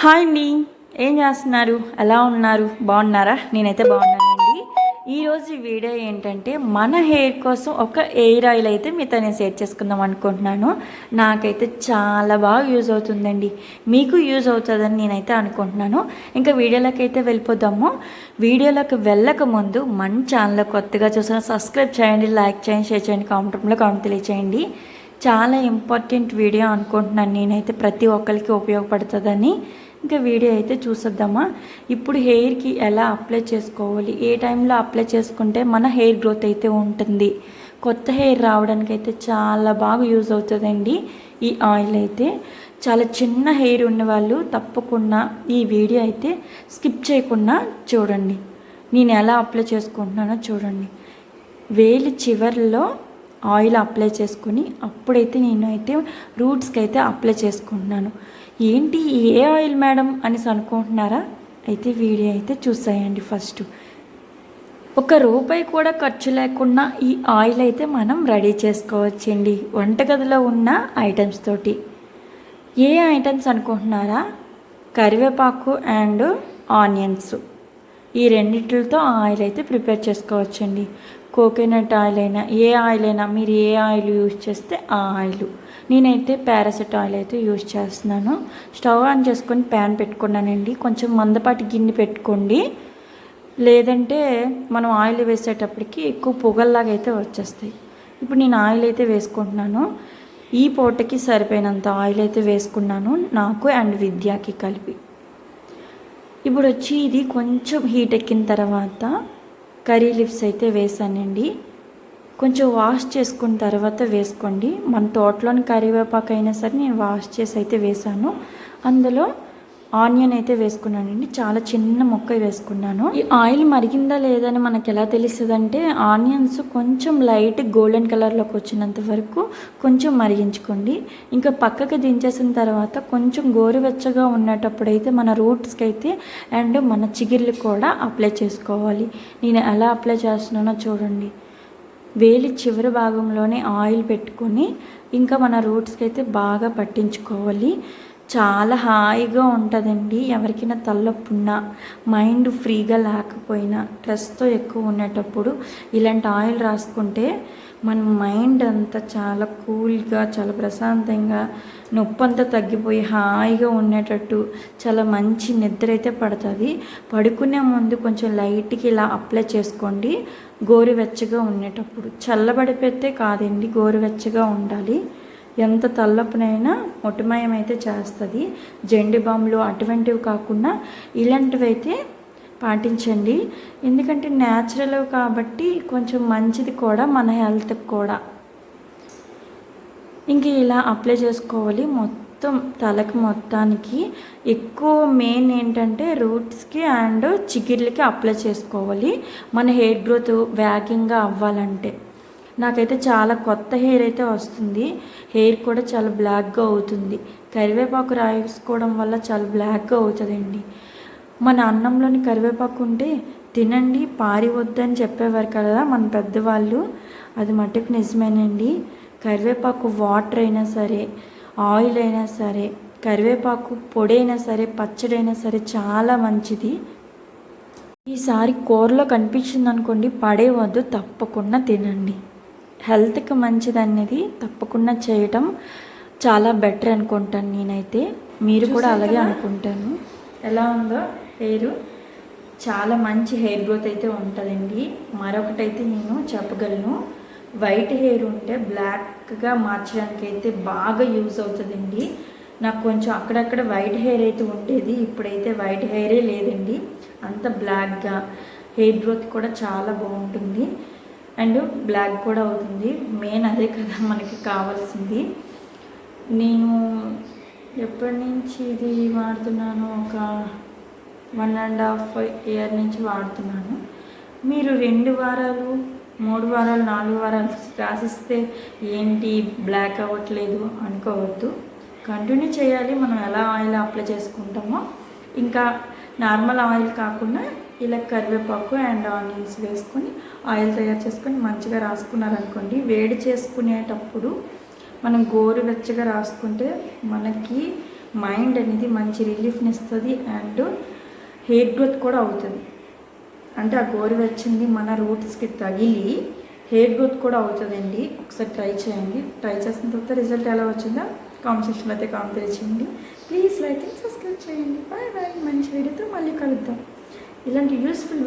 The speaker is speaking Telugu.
హాయ్ అండి. ఏం చేస్తున్నారు? ఎలా ఉన్నారు? బాగున్నారా? నేనైతే బాగున్నానండి. ఈరోజు వీడియో ఏంటంటే మన హెయిర్ కోసం ఒక ఎయిర్ ఆయిల్ అయితే మీతో నేను షేర్ చేసుకుందాం అనుకుంటున్నాను. నాకైతే చాలా బాగా యూజ్ అవుతుందండి. మీకు యూజ్ అవుతుందని నేనైతే అనుకుంటున్నాను. ఇంకా వీడియోలోకి అయితే వెళ్ళిపోదాము. వీడియోలోకి వెళ్ళక ముందు మన ఛానల్ కొత్తగా చూసిన సబ్స్క్రైబ్ చేయండి లైక్ చేయండి షేర్ చేయండి కామెంట్లో కామెంట్ తెలియచేయండి. చాలా ఇంపార్టెంట్ వీడియో అనుకుంటున్నాను. నేనైతే ప్రతి ఒక్కరికి ఉపయోగపడుతుందని. ఇంకా వీడియో అయితే చూసేద్దామా? ఇప్పుడు హెయిర్కి ఎలా అప్లై చేసుకోవాలి? ఏ టైంలో అప్లై చేసుకుంటే మన హెయిర్ గ్రోత్ అయితే ఉంటుంది? కొత్త హెయిర్ రావడానికి అయితే చాలా బాగా యూజ్ అవుతుందండి ఈ ఆయిల్ అయితే. చాలా చిన్న హెయిర్ ఉన్న వాళ్ళు తప్పకుండా ఈ వీడియో అయితే స్కిప్ చేయకుండా చూడండి. నేను ఎలా అప్లై చేసుకుంటున్నానో చూడండి. వేలి చివరిలో ఆయిల్ అప్లై చేసుకొని అప్పుడైతే నేను అయితే రూట్స్కి అయితే అప్లై చేసుకుంటున్నాను. ఏంటి ఏ ఆయిల్ మేడం అనేసి అనుకుంటున్నారా? అయితే వీడియో అయితే చూసాయండి ఫస్ట్. ఒక రూపాయి కూడా ఖర్చు లేకుండా ఈ ఆయిల్ అయితే మనం రెడీ చేసుకోవచ్చండి. వంటగదిలో ఉన్న ఐటమ్స్ తోటి. ఏ ఐటమ్స్ అనుకుంటున్నారా? కరివేపాకు అండ్ ఆనియన్స్. ఈ రెండింటితో ఆయిల్ అయితే ప్రిపేర్ చేసుకోవచ్చండి. కోకోనట్ ఆయిల్ అయినా ఏ ఆయిల్ అయినా మీరు ఏ ఆయిల్ యూజ్ చేస్తే ఆ ఆయిల్. నేనైతే పారాసెట్ ఆయిల్ అయితే యూజ్ చేస్తున్నాను. స్టవ్ ఆన్ చేసుకొని ప్యాన్ పెట్టుకున్నానండి. కొంచెం మందపాటి గిన్నె పెట్టుకోండి. లేదంటే మనం ఆయిల్ వేసేటప్పటికి ఎక్కువ పొగల్లాగా అయితే వచ్చేస్తాయి. ఇప్పుడు నేను ఆయిల్ అయితే వేసుకుంటున్నాను. ఈ పూటకి సరిపోయినంత ఆయిల్ అయితే వేసుకున్నాను నాకు అండ్ విద్యాకి కలిపి. ఇప్పుడు వచ్చి ఇది కొంచెం హీట్ ఎక్కిన తర్వాత కర్రీ లీవ్స్ అయితే వేసానండి. కొంచెం వాష్ చేసుకున్న తర్వాత వేసుకోండి. మన తోటలోని కరివేపాకు అయినా సరే నేను వాష్ చేసి అయితే వేసాను. అందులో ఆనియన్ అయితే వేసుకున్నానండి చాలా చిన్న మొక్క వేసుకున్నాను. ఈ ఆయిల్ మరిగిందా లేదని మనకి ఎలా తెలుస్తుంది అంటే ఆనియన్స్ కొంచెం లైట్ గోల్డెన్ కలర్లోకి వచ్చినంత వరకు కొంచెం మరిగించుకోండి. ఇంకా పక్కకి దించేసిన తర్వాత కొంచెం గోరువెచ్చగా ఉన్నటప్పుడు అయితే మన రూట్స్కి అయితే అండ్ మన చిగిర్లు కూడా అప్లై చేసుకోవాలి. నేను ఎలా అప్లై చేస్తున్నానో చూడండి. వేలి చివరి భాగంలోనే ఆయిల్ పెట్టుకొని ఇంకా మన రూట్స్కి అయితే బాగా పట్టించుకోవాలి. చాలా హాయిగా ఉంటుందండి. ఎవరికైనా తలనొప్పున్నా మైండ్ ఫ్రీగా లేకపోయినా స్ట్రెస్తో ఎక్కువ ఉండేటప్పుడు ఇలాంటి ఆయిల్ రాసుకుంటే మన మైండ్ అంతా చాలా కూల్గా చాలా ప్రశాంతంగా నొప్పి అంతా తగ్గిపోయి హాయిగా ఉండేటట్టు చాలా మంచి నిద్ర అయితే పడుతుంది. పడుకునే ముందు కొంచెం లైట్కి ఇలా అప్లై చేసుకోండి. గోరువెచ్చగా ఉండేటప్పుడు చల్లబడిపోతే కాదండి గోరువెచ్చగా ఉండాలి. ఎంత తల్లపునైనా మొటిమయం అయితే చేస్తుంది. జెండి బాంబులు అటువంటివి కాకుండా ఇలాంటివి అయితే పాటించండి. ఎందుకంటే న్యాచురల్ కాబట్టి కొంచెం మంచిది కూడా మన హెల్త్కి కూడా. ఇంక ఇలా అప్లై చేసుకోవాలి. మొత్తం తలకి మొత్తానికి ఎక్కువ మెయిన్ ఏంటంటే రూట్స్కి అండ్ చిగిర్లకి అప్లై చేసుకోవాలి. మన హెయిర్ గ్రోత్ వ్యాగింగ్గా అవ్వాలంటే. నాకైతే చాలా కొత్త హెయిర్ అయితే వస్తుంది. హెయిర్ కూడా చాలా బ్లాక్గా అవుతుంది. కరివేపాకు రాసుకోవడం వల్ల చాలా బ్లాక్గా అవుతుందండి. మన అన్నంలోని కరివేపాకు ఉంటే తినండి పారివద్దని చెప్పేవారు కదా మన పెద్దవాళ్ళు. అది మట్టుకు నిజమేనండి. కరివేపాకు వాటర్ అయినా సరే ఆయిల్ అయినా సరే కరివేపాకు పొడి అయినా సరే పచ్చడైనా సరే చాలా మంచిది. ఈసారి కూరలో కనిపించింది అనుకోండి పడేవద్దు తప్పకుండా తినండి. హెల్త్కి మంచిది అనేది తప్పకుండా చేయటం చాలా బెటర్ అనుకుంటాను నేనైతే. మీరు కూడా అలాగే అనుకుంటాను. ఎలా ఉందో? హెయిర్? చాలా మంచి హెయిర్ గ్రోత్ అయితే ఉంటుందండి. మరొకటైతే నేను చెప్పగలను. వైట్ హెయిర్ ఉంటే బ్లాక్గా మార్చడానికి అయితే బాగా యూజ్ అవుతుందండి. నాకు కొంచెం అక్కడక్కడ వైట్ హెయిర్ అయితే ఉండేది. ఇప్పుడైతే వైట్ హెయిరే లేదండి. అంత బ్లాక్గా హెయిర్ గ్రోత్ కూడా చాలా బాగుంటుంది. అండ్ బ్లాక్ కూడా అవుతుంది. మెయిన్ అదే కదా మనకి కావాల్సింది. నేను ఎప్పటి నుంచి ఇది వాడుతున్నాను ఒక వన్ అండ్ హాఫ్ ఇయర్ నుంచి వాడుతున్నాను. మీరు రెండు వారాలు మూడు వారాలు నాలుగు వారాలు రాసిస్తే ఏంటి బ్లాక్ అవ్వట్లేదు అనుకోవద్దు. కంటిన్యూ చేయాలి. మనం ఎలా ఆయిల్ అప్లై చేసుకుంటామో. ఇంకా నార్మల్ ఆయిల్ కాకుండా ఇలా కరివేపాకు అండ్ ఆనియన్స్ వేసుకొని ఆయిల్ తయారు చేసుకొని మంచిగా రాసుకున్నారనుకోండి వేడి చేసుకునేటప్పుడు మనం గోరువెచ్చగా రాసుకుంటే మనకి మైండ్ అనేది మంచి రిలీఫ్ని ఇస్తుంది అండ్ హెయిర్ గ్రోత్ కూడా అవుతుంది. అంటే ఆ గోరువెచ్చింది మన రూట్స్కి తగిలి హెయిర్ గ్రోత్ కూడా అవుతుందండి. ఒకసారి ట్రై చేయండి. ట్రై చేసిన తర్వాత రిజల్ట్ ఎలా వచ్చిందో కామెంట్ సెక్షన్లో అయితే కామెంట్ చేయండి ప్లీజ్ లైక్ అండ్ సబ్స్క్రైబ్ చేయండి. Bye bye. మంచి వీడియోతో మళ్ళీ కలుద్దాం. ఇలాంటి యూస్ఫుల్